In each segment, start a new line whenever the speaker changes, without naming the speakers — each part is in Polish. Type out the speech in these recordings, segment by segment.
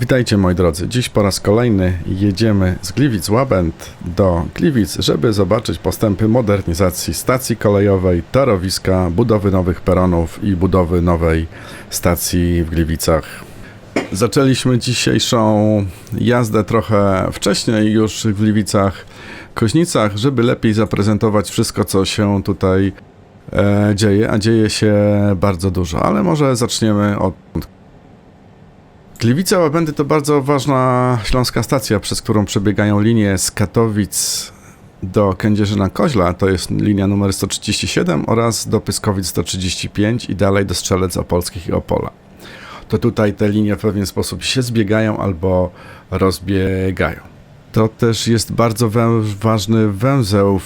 Witajcie moi drodzy. Dziś po raz kolejny jedziemy z Gliwic Łabęd do Gliwic, żeby zobaczyć postępy modernizacji stacji kolejowej, torowiska, budowy nowych peronów i budowy nowej stacji w Gliwicach. Zaczęliśmy dzisiejszą jazdę trochę wcześniej już w Gliwicach, Koźnicach, żeby lepiej zaprezentować wszystko, co się tutaj e, dzieje, a dzieje się bardzo dużo, ale może zaczniemy od Gliwice Łabędy to bardzo ważna śląska stacja, przez którą przebiegają linie z Katowic do Kędzierzyna Koźla, to jest linia numer 137 oraz do Pyskowic 135 i dalej do Strzelec Opolskich i Opola. To tutaj te linie w pewien sposób się zbiegają albo rozbiegają. To też jest bardzo wę- ważny węzeł,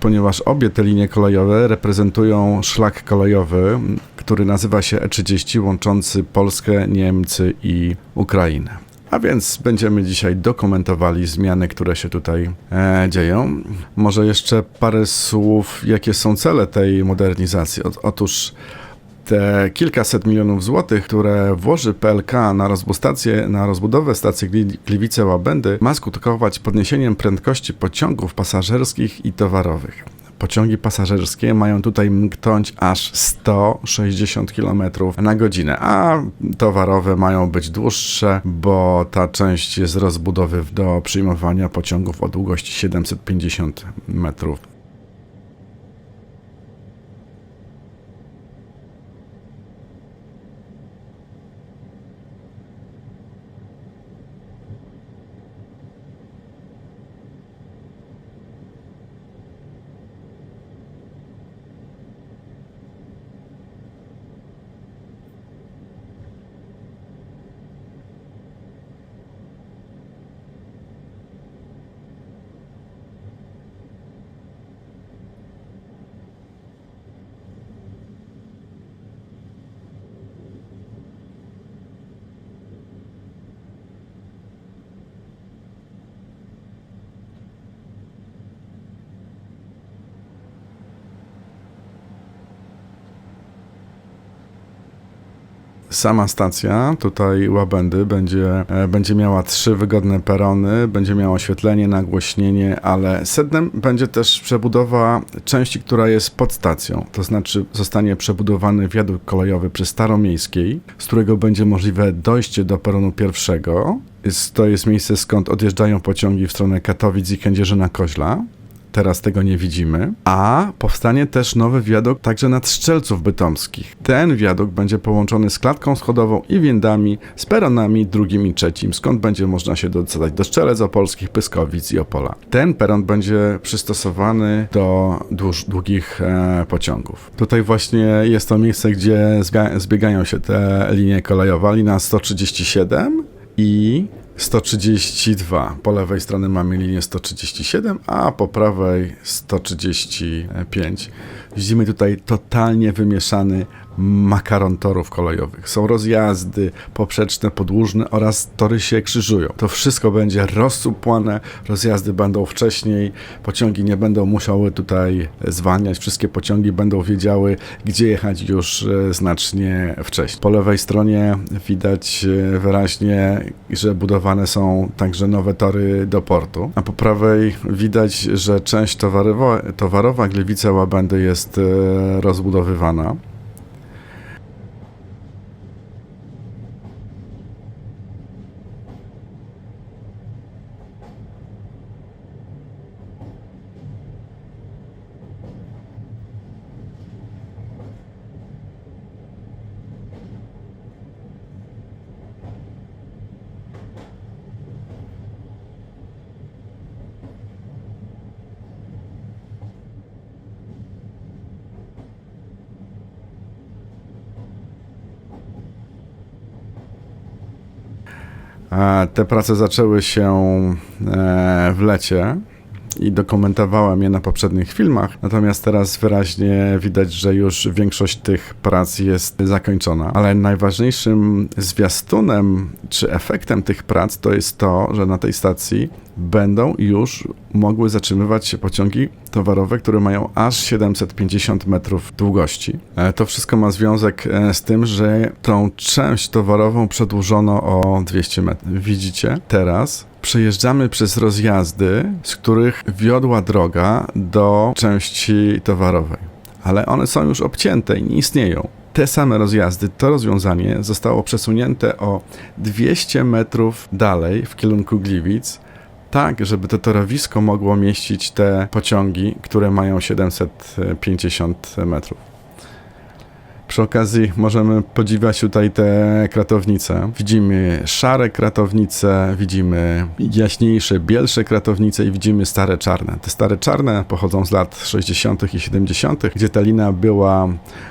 ponieważ obie te linie kolejowe reprezentują szlak kolejowy, który nazywa się E30, łączący Polskę, Niemcy i Ukrainę. A więc będziemy dzisiaj dokumentowali zmiany, które się tutaj e, dzieją. Może jeszcze parę słów, jakie są cele tej modernizacji. Ot- otóż te kilkaset milionów złotych, które włoży PLK na, rozbustację, na rozbudowę stacji Gli- Gliwice-Łabędy, ma skutkować podniesieniem prędkości pociągów pasażerskich i towarowych. Pociągi pasażerskie mają tutaj mknąć aż 160 km na godzinę, a towarowe mają być dłuższe, bo ta część jest rozbudowy do przyjmowania pociągów o długości 750 metrów. Sama stacja, tutaj Łabędy, będzie, e, będzie miała trzy wygodne perony, będzie miała oświetlenie, nagłośnienie, ale sednem będzie też przebudowa części, która jest pod stacją. To znaczy zostanie przebudowany wiadukt kolejowy przy Staromiejskiej, z którego będzie możliwe dojście do peronu pierwszego. To jest miejsce, skąd odjeżdżają pociągi w stronę Katowic i Kędzierzyna Koźla. Teraz tego nie widzimy. A powstanie też nowy wiadukt także nad Strzelców Bytomskich. Ten wiadukt będzie połączony z klatką schodową i windami, z peronami drugim i trzecim, skąd będzie można się dostać do Strzelec Opolskich, Pyskowic i Opola. Ten peron będzie przystosowany do dłuż, długich e, pociągów. Tutaj właśnie jest to miejsce, gdzie zbiegają się te linie kolejowe. Linia 137 i 132. Po lewej stronie mamy linię 137, a po prawej 135. Widzimy tutaj totalnie wymieszany makaron torów kolejowych. Są rozjazdy poprzeczne, podłużne oraz tory się krzyżują. To wszystko będzie rozsupłane, rozjazdy będą wcześniej, pociągi nie będą musiały tutaj zwalniać, wszystkie pociągi będą wiedziały, gdzie jechać już e, znacznie wcześniej. Po lewej stronie widać e, wyraźnie, że budowane są także nowe tory do portu, a po prawej widać, że część towarowa, towarowa Gliwice-Łabędy jest e, rozbudowywana. Te prace zaczęły się e, w lecie. I dokumentowałem je na poprzednich filmach, natomiast teraz wyraźnie widać, że już większość tych prac jest zakończona. Ale najważniejszym zwiastunem czy efektem tych prac to jest to, że na tej stacji będą już mogły zatrzymywać się pociągi towarowe, które mają aż 750 metrów długości. E, To wszystko ma związek e, z tym, że tą część towarową przedłużono o 200 metrów. Widzicie? Teraz przejeżdżamy przez rozjazdy, z których wiodła droga do części towarowej. Ale one są już obcięte i nie istnieją. Te same rozjazdy, to rozwiązanie zostało przesunięte o 200 metrów dalej w kierunku Gliwic, tak, żeby to torowisko mogło mieścić te pociągi, które mają 750 metrów. Przy okazji możemy podziwiać tutaj te kratownice. Widzimy szare kratownice, widzimy jaśniejsze, bielsze kratownice i widzimy stare czarne. Te stare czarne pochodzą z lat 60. i 70., gdzie ta lina była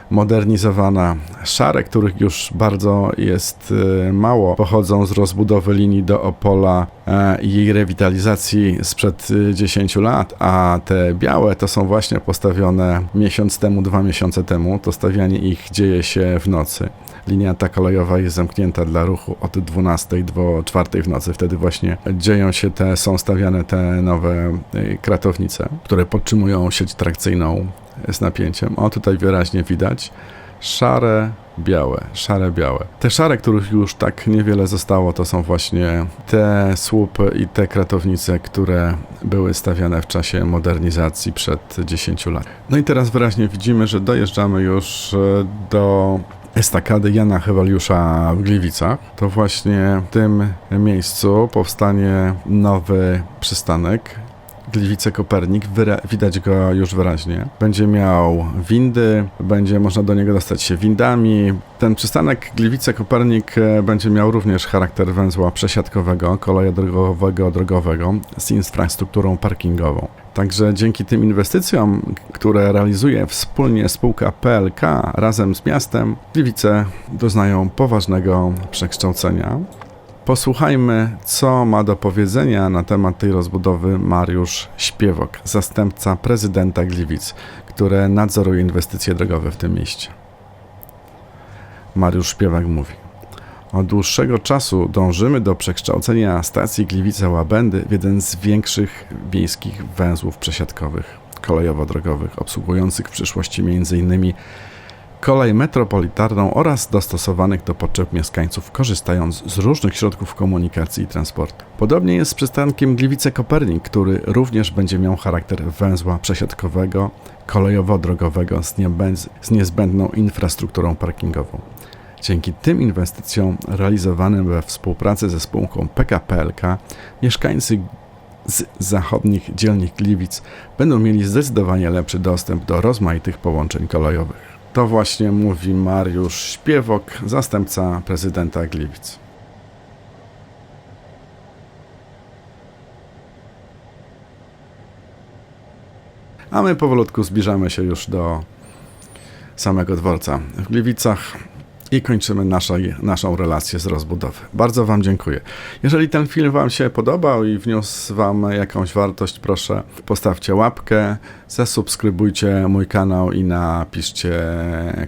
modernizowana. Szare, których już bardzo jest e, mało, pochodzą z rozbudowy linii do Opola e, i jej rewitalizacji sprzed e, 10 lat, a te białe to są właśnie postawione miesiąc temu, dwa miesiące temu. To stawianie ich dzieje się w nocy. Linia ta kolejowa jest zamknięta dla ruchu od 12 do 4 w nocy. Wtedy właśnie dzieją się te, są stawiane te nowe y, kratownice, które podtrzymują sieć trakcyjną z napięciem. O, tutaj wyraźnie widać szare, białe, szare, białe. Te szare, których już tak niewiele zostało, to są właśnie te słupy i te kratownice, które były stawiane w czasie modernizacji przed 10 lat. No i teraz wyraźnie widzimy, że dojeżdżamy już e, do estakady Jana Hewaliusza w Gliwicach. To właśnie w tym miejscu powstanie nowy przystanek Gliwice Kopernik, widać go już wyraźnie. Będzie miał windy, będzie można do niego dostać się windami. Ten przystanek Gliwice Kopernik e, będzie miał również charakter węzła przesiadkowego, kolejo-drogowego, drogowego z infrastrukturą parkingową. Także dzięki tym inwestycjom, które realizuje wspólnie spółka PLK razem z miastem, Gliwice doznają poważnego przekształcenia. Posłuchajmy, co ma do powiedzenia na temat tej rozbudowy Mariusz Śpiewok, zastępca prezydenta Gliwic, który nadzoruje inwestycje drogowe w tym mieście. Mariusz Śpiewak mówi: Od dłuższego czasu dążymy do przekształcenia stacji Gliwice-Łabędy w jeden z większych miejskich węzłów przesiadkowych, kolejowo-drogowych, obsługujących w przyszłości m.in kolej metropolitarną oraz dostosowanych do potrzeb mieszkańców, korzystając z różnych środków komunikacji i transportu. Podobnie jest z przystankiem Gliwice-Kopernik, który również będzie miał charakter węzła przesiadkowego, kolejowo-drogowego z, niebędz- z niezbędną infrastrukturą parkingową. Dzięki tym inwestycjom realizowanym we współpracy ze spółką PKPLK mieszkańcy z zachodnich dzielnic Gliwic będą mieli zdecydowanie lepszy dostęp do rozmaitych połączeń kolejowych. To właśnie mówi Mariusz Śpiewok, zastępca prezydenta Gliwic. A my powolutku zbliżamy się już do samego dworca w Gliwicach i kończymy naszą, naszą relację z rozbudowy. Bardzo Wam dziękuję. Jeżeli ten film Wam się podobał i wniósł Wam jakąś wartość, proszę postawcie łapkę, zasubskrybujcie mój kanał i napiszcie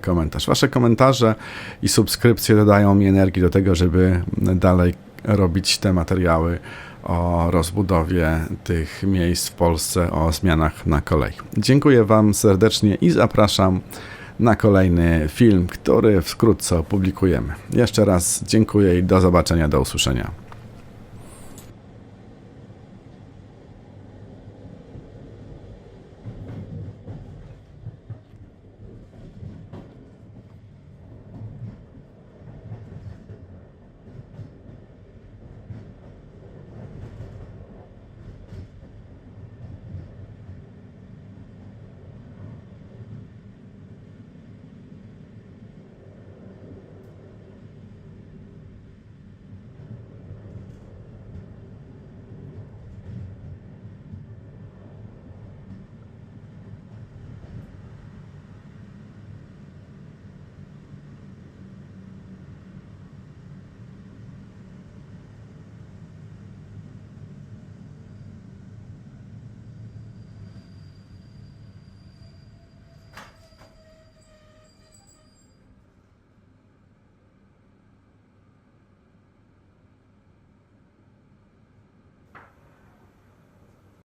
komentarz. Wasze komentarze i subskrypcje dodają mi energii do tego, żeby dalej robić te materiały o rozbudowie tych miejsc w Polsce, o zmianach na kolei. Dziękuję Wam serdecznie i zapraszam na kolejny film, który wkrótce opublikujemy. Jeszcze raz dziękuję i do zobaczenia, do usłyszenia.